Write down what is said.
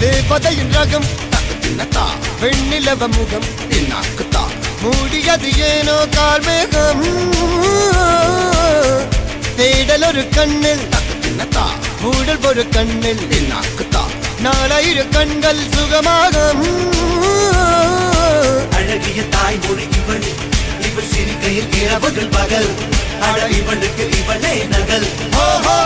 தேவதையின் ரகம். வெண்ணிலவ முகம். மூடியது ஏனோ கார்மேகம் தேடல் ஒரு கண்ணில். மூடல் ஒரு கண்ணில். நாலாயிர கண்கள் சுகமாக அழகிய தாய்மொழி இவள். இவள் சிரிக்கையில் இரவுகள் பகல். அழ இவளுக்கு இவளே நகல். ஹோ ஹோ ஹோ